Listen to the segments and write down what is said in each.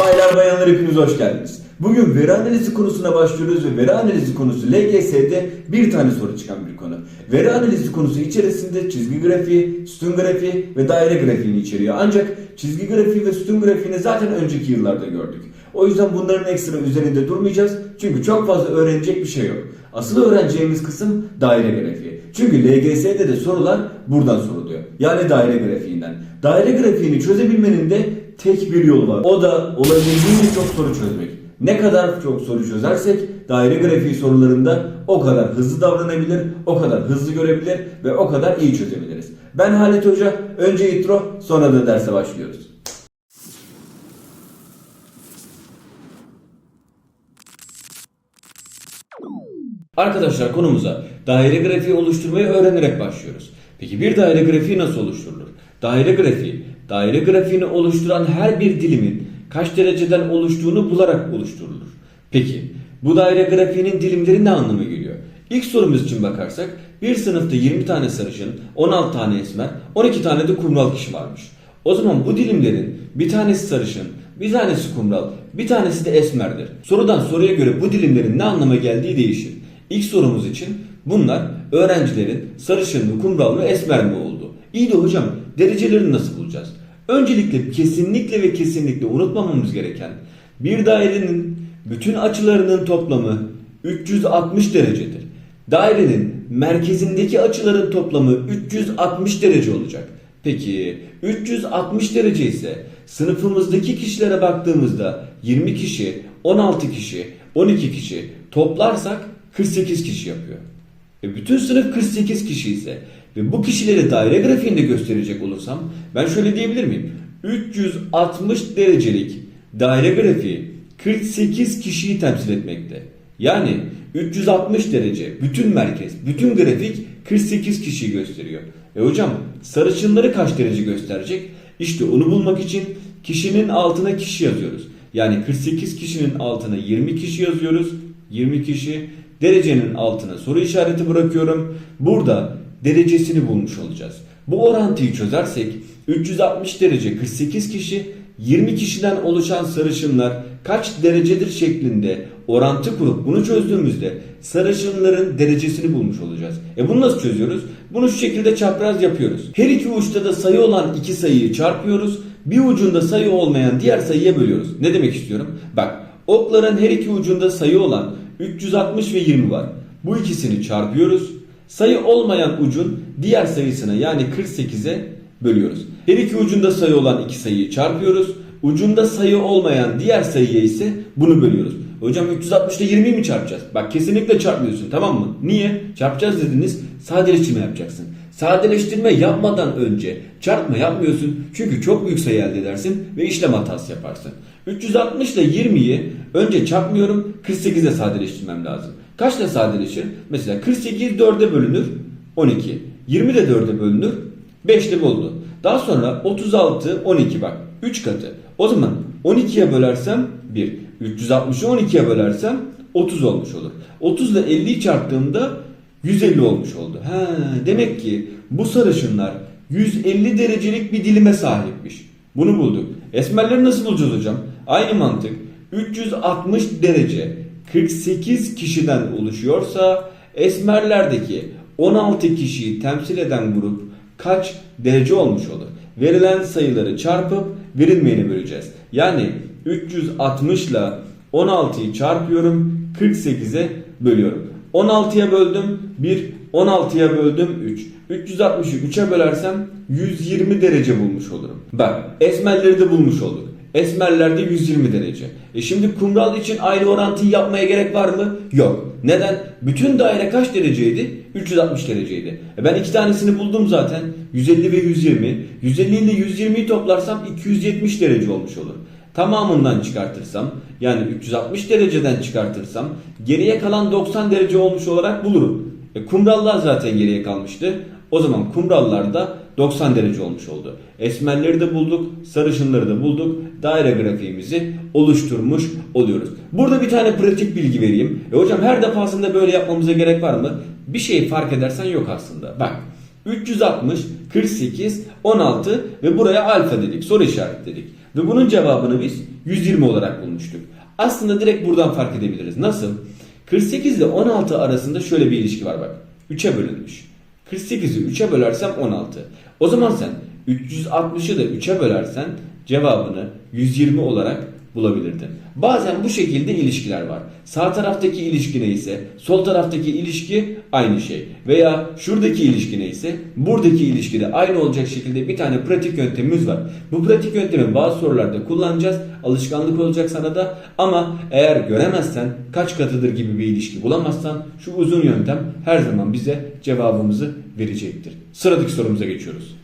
Baylar bayanlar hepiniz hoş geldiniz. Bugün veri analizi konusuna başlıyoruz ve veri analizi konusu LGS'de bir tane soru çıkan bir konu. Veri analizi konusu içerisinde çizgi grafiği, sütun grafiği ve daire grafiğini içeriyor. Ancak çizgi grafiği ve sütun grafiğini zaten önceki yıllarda gördük. O yüzden bunların ekstra üzerinde durmayacağız. Çünkü çok fazla öğrenecek bir şey yok. Asıl öğreneceğimiz kısım daire grafiği. Çünkü LGS'de de sorular buradan soruluyor. Yani daire grafiğinden. Daire grafiğini çözebilmenin de tek bir yolu var. O da olabildiğince çok soru çözmek. Ne kadar çok soru çözersek daire grafiği sorularında o kadar hızlı davranabilir, o kadar hızlı görebilir ve o kadar iyi çözebiliriz. Ben Halit Hoca, önce intro sonra da derse başlıyoruz. Arkadaşlar konumuza daire grafiği oluşturmayı öğrenerek başlıyoruz. Peki bir daire grafiği nasıl oluşturulur? Daire grafiği, daire grafiğini oluşturan her bir dilimin kaç dereceden oluştuğunu bularak oluşturulur. Peki bu daire grafiğinin dilimleri ne anlama geliyor? İlk sorumuz için bakarsak bir sınıfta 20 tane sarışın, 16 tane esmer, 12 tane de kumral kişi varmış. O zaman bu dilimlerin bir tanesi sarışın, bir tanesi kumral, bir tanesi de esmerdir. Sorudan soruya göre bu dilimlerin ne anlama geldiği değişir. İlk sorumuz için bunlar öğrencilerin sarışın mı, kumral mı, esmer mi oldu? İyi de hocam derecelerini nasıl bulacağız? Öncelikle kesinlikle ve kesinlikle unutmamamız gereken bir dairenin bütün açılarının toplamı 360 derecedir. Dairenin merkezindeki açıların toplamı 360 derece olacak. Peki 360 derece ise sınıfımızdaki kişilere baktığımızda 20 kişi, 16 kişi, 12 kişi toplarsak 48 kişi yapıyor. E bütün sınıf 48 kişi ise ve bu kişileri daire grafiğinde gösterecek olursam ben şöyle diyebilir miyim? 360 derecelik daire grafiği 48 kişiyi temsil etmekte. Yani 360 derece bütün merkez, bütün grafik 48 kişiyi gösteriyor. E hocam sarışınları kaç derece gösterecek? İşte onu bulmak için kişinin altına kişi yazıyoruz. Yani 48 kişinin altına 20 kişi yazıyoruz. 20 kişi derecenin altına soru işareti bırakıyorum. Burada derecesini bulmuş olacağız. Bu orantıyı çözersek 360 derece 48 kişi 20 kişiden oluşan sarışınlar kaç derecedir şeklinde orantı kurup bunu çözdüğümüzde sarışınların derecesini bulmuş olacağız. E bunu nasıl çözüyoruz? Bunu şu şekilde çapraz yapıyoruz. Her iki uçta da sayı olan iki sayıyı çarpıyoruz. Bir ucunda sayı olmayan diğer sayıya bölüyoruz. Ne demek istiyorum? Bak okların her iki ucunda sayı olan 360 ve 20 var. Bu ikisini çarpıyoruz. Sayı olmayan ucun diğer sayısına yani 48'e bölüyoruz. Her iki ucunda sayı olan iki sayıyı çarpıyoruz. Ucunda sayı olmayan diğer sayıya ise bunu bölüyoruz. Hocam 360 ile 20'yi mi çarpacağız? Bak kesinlikle çarpmıyorsun tamam mı? Niye? Çarpacağız dediniz sadeleştirme yapacaksın. Sadeleştirme yapmadan önce çarpma yapmıyorsun. Çünkü çok büyük sayı elde edersin ve işlem hatası yaparsın. 360 ile 20'yi önce çarpmıyorum 48'e sadeleştirmem lazım. Kaçla sadeleşir? Mesela 48 4'e bölünür 12. 20 de 4'e bölünür 5 ile oldu. Daha sonra 36 12 bak 3 katı. O zaman 12'ye bölersem 1. 360'ı 12'ye bölersem 30 olmuş olur. 30 ile 50'yi çarptığımda 150 olmuş oldu. Ha, demek ki bu sarışınlar 150 derecelik bir dilime sahipmiş. Bunu bulduk. Esmerleri nasıl bulacağız hocam? Aynı mantık. 360 derece 48 kişiden oluşuyorsa esmerlerdeki 16 kişiyi temsil eden grup kaç derece olmuş olur? Verilen sayıları çarpıp verilmeyeni böleceğiz. Yani 360 ile 16'yı çarpıyorum 48'e bölüyorum. 16'ya böldüm 1, 16'ya böldüm 3. 360'ı 3'e bölersem 120 derece bulmuş olurum. Bak esmerleri de bulmuş olduk. Esmerlerde 120 derece. E şimdi kumral için aynı orantıyı yapmaya gerek var mı? Yok. Neden? Bütün daire kaç dereceydi? 360 dereceydi. E ben iki tanesini buldum zaten. 150 ve 120. 150 ile 120'yi toplarsam 270 derece olmuş olur. Tamamından çıkartırsam yani 360 dereceden çıkartırsam geriye kalan 90 derece olmuş olarak bulurum. E, kumrallar zaten geriye kalmıştı. O zaman kumrallar da 90 derece olmuş oldu. Esmerleri de bulduk, sarışınları da bulduk. Daire grafiğimizi oluşturmuş oluyoruz. Burada bir tane pratik bilgi vereyim. E hocam her defasında böyle yapmamıza gerek var mı? Bir şey fark edersen yok aslında. Bak 360, 48, 16 ve buraya alfa dedik. Soru işaretledik. Ve bunun cevabını biz 120 olarak bulmuştuk. Aslında direkt buradan fark edebiliriz. Nasıl? 48 ile 16 arasında şöyle bir ilişki var bak. 3'e bölünmüş. 48'i 3'e bölersem 16. O zaman sen 360'ı da 3'e bölersen cevabını 120 olarak bulabilirdin. Bazen bu şekilde ilişkiler var. Sağ taraftaki ilişki neyse sol taraftaki ilişki aynı şey. Veya şuradaki ilişki neyse buradaki ilişki de aynı olacak şekilde bir tane pratik yöntemimiz var. Bu pratik yöntemi bazı sorularda kullanacağız. Alışkanlık olacak sana da ama eğer göremezsen kaç katıdır gibi bir ilişki bulamazsan şu uzun yöntem her zaman bize cevabımızı verecektir. Sıradaki sorumuza geçiyoruz.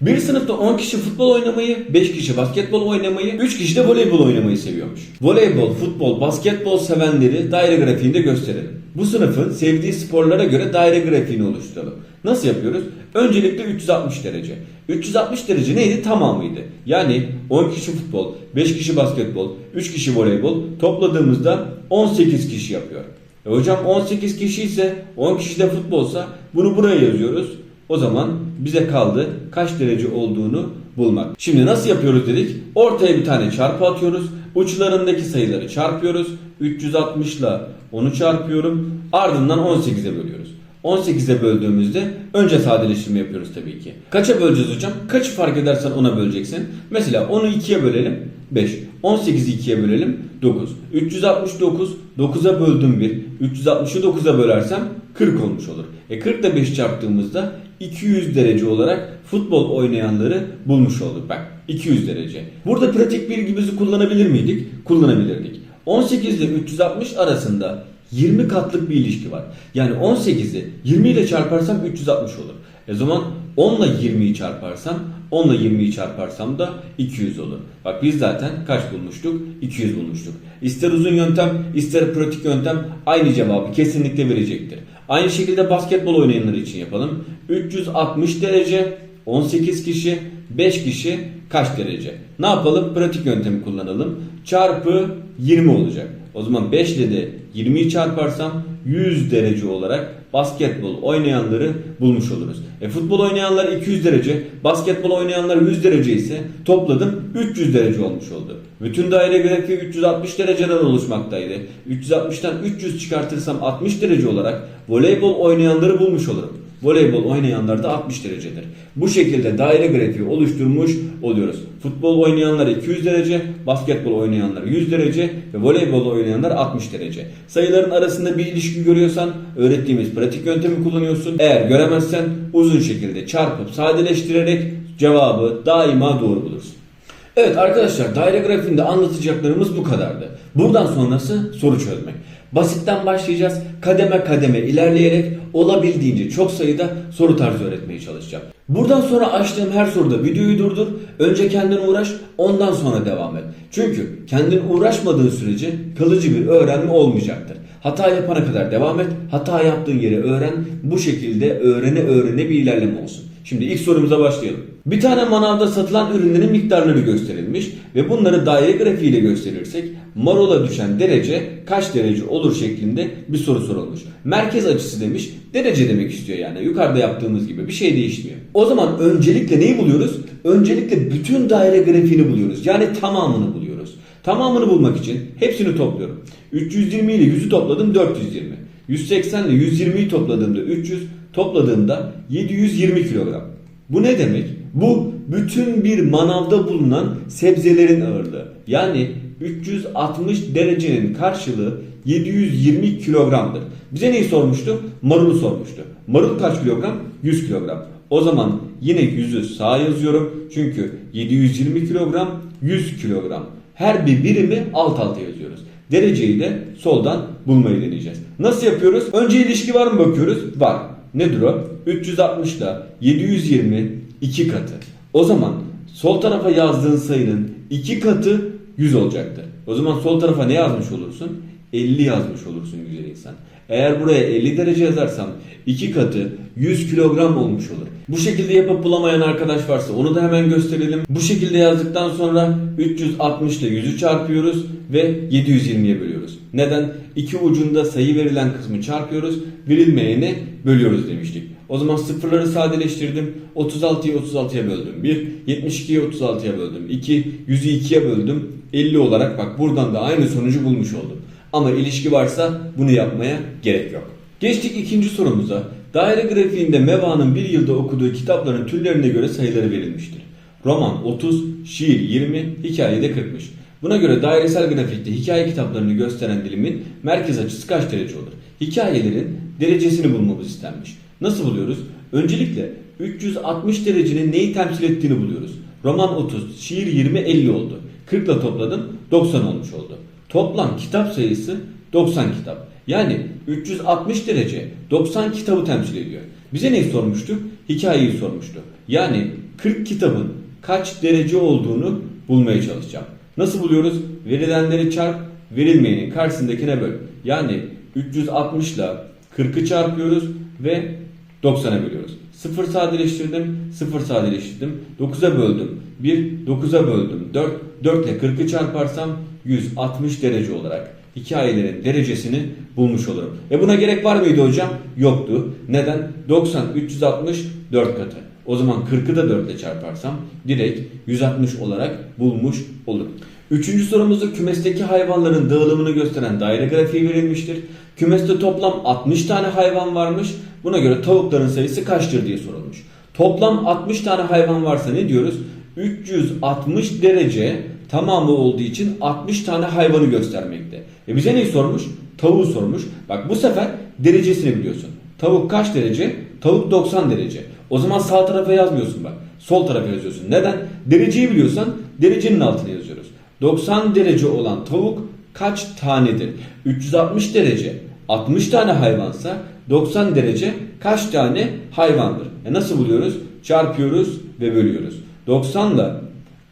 Bir sınıfta 10 kişi futbol oynamayı, 5 kişi basketbol oynamayı, 3 kişi de voleybol oynamayı seviyormuş. Voleybol, futbol, basketbol sevenleri daire grafiğinde gösterelim. Bu sınıfın sevdiği sporlara göre daire grafiğini oluşturalım. Nasıl yapıyoruz? Öncelikle 360 derece. 360 derece neydi? Tamamıydı. Yani 10 kişi futbol, 5 kişi basketbol, 3 kişi voleybol topladığımızda 18 kişi yapıyor. E hocam 18 kişi ise 10 kişi de futbolsa bunu buraya yazıyoruz. O zaman bize kaldı kaç derece olduğunu bulmak. Şimdi nasıl yapıyoruz dedik? Ortaya bir tane çarpı atıyoruz. Uçlarındaki sayıları çarpıyoruz. 360 ile onu çarpıyorum. Ardından 18'e bölüyoruz. 18'e böldüğümüzde önce sadeleştirme yapıyoruz tabii ki. Kaça böleceğiz hocam? Kaçı fark edersen ona böleceksin. Mesela 10'u 2'ye bölelim 5. 18'i 2'ye bölelim 9. 369 9'a böldüm 1. 360'ı 9'a bölersem 40 olmuş olur. E 40 ile 5 çarptığımızda 200 derece olarak futbol oynayanları bulmuş olduk. Bak 200 derece. Burada pratik bilgimizi kullanabilir miydik? Kullanabilirdik. 18 ile 360 arasında 20 katlık bir ilişki var. Yani 18'i 20 ile çarparsam 360 olur. E zaman 10 ile 20'yi çarparsam 10 ile 20'yi çarparsam da 200 olur. Bak biz zaten kaç bulmuştuk? 200 bulmuştuk. İster uzun yöntem ister pratik yöntem aynı cevabı kesinlikle verecektir. Aynı şekilde basketbol oynayanlar için yapalım. 360 derece 18 kişi 5 kişi kaç derece? Ne yapalım? Pratik yöntemi kullanalım. Çarpı 20 olacak. O zaman 5 ile de 20'yi çarparsam 100 derece olarak basketbol oynayanları bulmuş oluruz. E futbol oynayanlar 200 derece, basketbol oynayanlar 100 derece ise topladım 300 derece olmuş oldu. Bütün daire grafiği 360 dereceden oluşmaktaydı. 360'tan 300 çıkartırsam 60 derece olarak voleybol oynayanları bulmuş olurum. Voleybol oynayanlar da 60 derecedir. Bu şekilde daire grafiği oluşturmuş oluyoruz. Futbol oynayanlar 200 derece, basketbol oynayanlar 100 derece ve voleybol oynayanlar 60 derece. Sayıların arasında bir ilişki görüyorsan öğrettiğimiz pratik yöntemi kullanıyorsun. Eğer göremezsen uzun şekilde çarpıp sadeleştirerek cevabı daima doğru bulursun. Evet arkadaşlar daire grafiğinde anlatacaklarımız bu kadardı. Buradan sonrası soru çözmek. Basitten başlayacağız. Kademe kademe ilerleyerek olabildiğince çok sayıda soru tarzı öğretmeye çalışacağım. Buradan sonra açtığım her soruda videoyu durdur. Önce kendin uğraş, ondan sonra devam et. Çünkü kendin uğraşmadığın sürece kalıcı bir öğrenme olmayacaktır. Hata yapana kadar devam et. Hata yaptığın yeri öğren. Bu şekilde öğrene öğrene bir ilerleme olsun. Şimdi ilk sorumuza başlayalım. Bir tane manavda satılan ürünlerin miktarları gösterilmiş ve bunları daire grafiğiyle gösterirsek marola düşen derece kaç derece olur şeklinde bir soru sorulmuş. Merkez açısı demiş derece demek istiyor yani yukarıda yaptığımız gibi bir şey değişmiyor. O zaman öncelikle neyi buluyoruz? Öncelikle bütün daire grafiğini buluyoruz yani tamamını buluyoruz. Tamamını bulmak için hepsini topluyorum. 320 ile 100'ü topladım 420. 180 ile 120'yi topladığımda 300 topladığımda 720 kilogram. Bu ne demek? Bu bütün bir manavda bulunan sebzelerin ağırlığı. Yani 360 derecenin karşılığı 720 kilogramdır. Bize neyi sormuştu? Marulu sormuştu. Marul kaç kilogram? 100 kilogram. O zaman yine 100'ü sağa yazıyorum. Çünkü 720 kilogram 100 kilogram. Her bir birimi alt alta yazıyoruz. Dereceyi de soldan bulmayı deneyeceğiz. Nasıl yapıyoruz? Önce ilişki var mı bakıyoruz? Var. Nedir o? 360 ile 720 iki katı. O zaman sol tarafa yazdığın sayının iki katı 100 olacaktır. O zaman sol tarafa ne yazmış olursun? 50 yazmış olursun güzel insan. Eğer buraya 50 derece yazarsam 2 katı 100 kilogram olmuş olur. Bu şekilde yapıp bulamayan arkadaş varsa onu da hemen gösterelim. Bu şekilde yazdıktan sonra 360 ile 100'ü çarpıyoruz ve 720'ye bölüyoruz. Neden? İki ucunda sayı verilen kısmı çarpıyoruz, verilmeyeni bölüyoruz demiştik. O zaman sıfırları sadeleştirdim. 36'yı 36'ya böldüm 1, 72'yi 36'ya böldüm 2, 100'ü 2'ye böldüm 50 olarak bak buradan da aynı sonucu bulmuş oldum. Ama ilişki varsa bunu yapmaya gerek yok. Geçtik ikinci sorumuza. Daire grafiğinde Meva'nın bir yılda okuduğu kitapların türlerine göre sayıları verilmiştir. Roman 30, şiir 20, hikaye de 40'mış. Buna göre dairesel grafikte hikaye kitaplarını gösteren dilimin merkez açısı kaç derece olur? Hikayelerin derecesini bulmamız istenmiş. Nasıl buluyoruz? Öncelikle 360 derecenin neyi temsil ettiğini buluyoruz. Roman 30, şiir 20, 50 oldu. 40 ile topladım 90 olmuş oldu. Toplam kitap sayısı 90 kitap. Yani 360 derece 90 kitabı temsil ediyor. Bize neyi sormuştu? Hikayeyi sormuştu. Yani 40 kitabın kaç derece olduğunu bulmaya çalışacağım. Nasıl buluyoruz? Verilenleri çarp, verilmeyenin karşısındakine böl. Yani 360 ile 40'ı çarpıyoruz ve 90'a bölüyoruz. 0 sadeleştirdim, 0 sadeleştirdim. 9'a böldüm. 1, 9'a böldüm. 4, 4 ile 40'ı çarparsam 160 derece olarak hikayelerin derecesini bulmuş olurum. E buna gerek var mıydı hocam? Yoktu. Neden? 90, 360, 4 katı. O zaman 40'ı da 4 ile çarparsam direkt 160 olarak bulmuş olurum. Üçüncü sorumuzda kümesteki hayvanların dağılımını gösteren daire grafiği verilmiştir. Kümeste toplam 60 tane hayvan varmış. Buna göre tavukların sayısı kaçtır diye sorulmuş. Toplam 60 tane hayvan varsa ne diyoruz? 360 derece tamamı olduğu için 60 tane hayvanı göstermekte. E bize neyi sormuş? Tavuğu sormuş. Bak bu sefer derecesini biliyorsun. Tavuk kaç derece? Tavuk 90 derece. O zaman sağ tarafa yazmıyorsun bak. Sol tarafa yazıyorsun. Neden? Dereceyi biliyorsan derecenin altına yazıyoruz. 90 derece olan tavuk kaç tanedir? 360 derece 60 tane hayvansa 90 derece kaç tane hayvandır? E nasıl buluyoruz? Çarpıyoruz ve bölüyoruz. 90 ile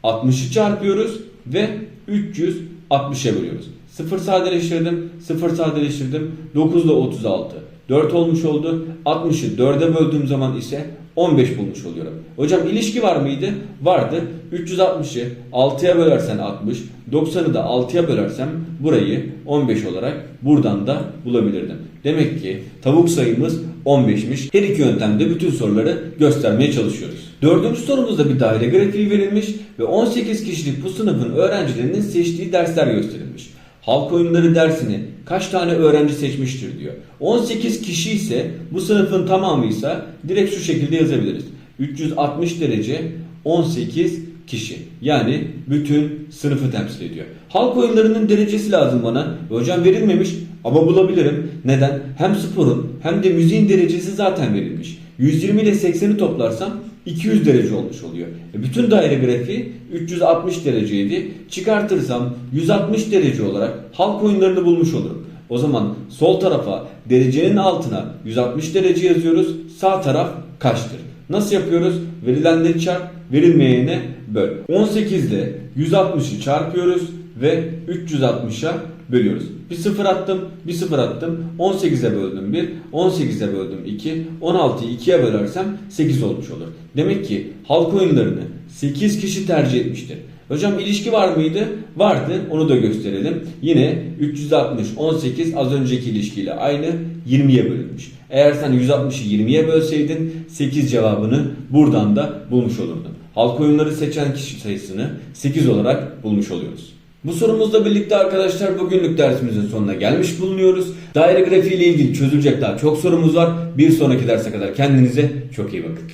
60'ı çarpıyoruz ve 360'a bölüyoruz. 0 sadeleştirdim, 0 sadeleştirdim. 9 ile 36. 4 olmuş oldu. 60'ı 4'e böldüğüm zaman ise 15 bulmuş oluyorum. Hocam ilişki var mıydı? Vardı. 360'ı 6'ya bölersen 60, 90'ı da 6'ya bölersem burayı 15 olarak buradan da bulabilirdim. Demek ki tavuk sayımız 15'miş. Her iki yöntemde bütün soruları göstermeye çalışıyoruz. Dördüncü sorumuzda bir daire grafiği verilmiş ve 18 kişilik bu sınıfın öğrencilerinin seçtiği dersler gösterilmiş. Halk oyunları dersini kaç tane öğrenci seçmiştir diyor. 18 kişi ise bu sınıfın tamamıysa direkt şu şekilde yazabiliriz. 360 derece 18 kişi. Yani bütün sınıfı temsil ediyor. Halk oyunlarının derecesi lazım bana. Ve hocam verilmemiş ama bulabilirim. Neden? Hem sporun hem de müziğin derecesi zaten verilmiş. 120 ile 80'i toplarsam 200 derece olmuş oluyor. E bütün daire grafiği 360 dereceydi. Çıkartırsam 160 derece olarak halk oyunlarını bulmuş olurum. O zaman sol tarafa derecenin altına 160 derece yazıyoruz. Sağ taraf kaçtır? Nasıl yapıyoruz? Verilenleri çarp, verilmeyene böl. 18 ile 160'ı çarpıyoruz ve 360'a bölüyoruz. Bir sıfır attım, bir sıfır attım. 18'e böldüm 1, 18'e böldüm 2, 16'yı 2'ye bölersem 8 olmuş olur. Demek ki halk oyunlarını 8 kişi tercih etmiştir. Hocam ilişki var mıydı? Vardı. Onu da gösterelim. Yine 360, 18 az önceki ilişkiyle aynı 20'ye bölünmüş. Eğer sen 160'ı 20'ye bölseydin 8 cevabını buradan da bulmuş olurdun. Halk oyunları seçen kişi sayısını 8 olarak bulmuş oluyoruz. Bu sorumuzla birlikte arkadaşlar bugünlük dersimizin sonuna gelmiş bulunuyoruz. Daire grafiği ile ilgili çözülecek daha çok sorumuz var. Bir sonraki derse kadar kendinize çok iyi bakın.